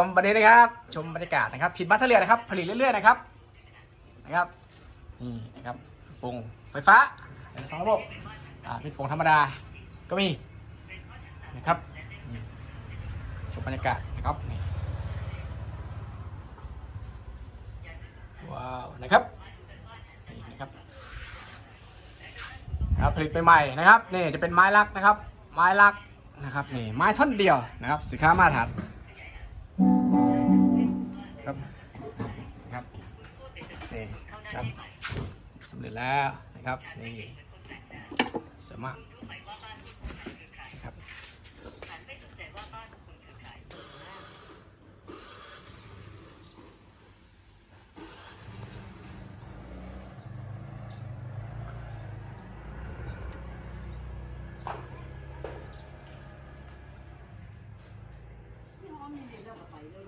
ชมประเด็นนะครับ ชมบรรยากาศนะครับผิดบัตเทอร์เรียนะครับ ผลิตเรื่อยๆนะครับนะครับนี่นะครับโป่งไฟฟ้าสองระบบอ่าเป็นป่งธรรมดาก็มีนะครับชมบรรยากาศนะครับว้าวนะครับนี่นะครับนะครับผลิตใหม่ๆนะครับนี่จะเป็นไม้ลักนะครับ ไม้ลักนะครับนี่ไม้ท่อนเดียวนะครับสินค้ามาตรฐาน ครับครับนี่ครับสำเร็จแล้วนะครับนี่สามารถไปเลย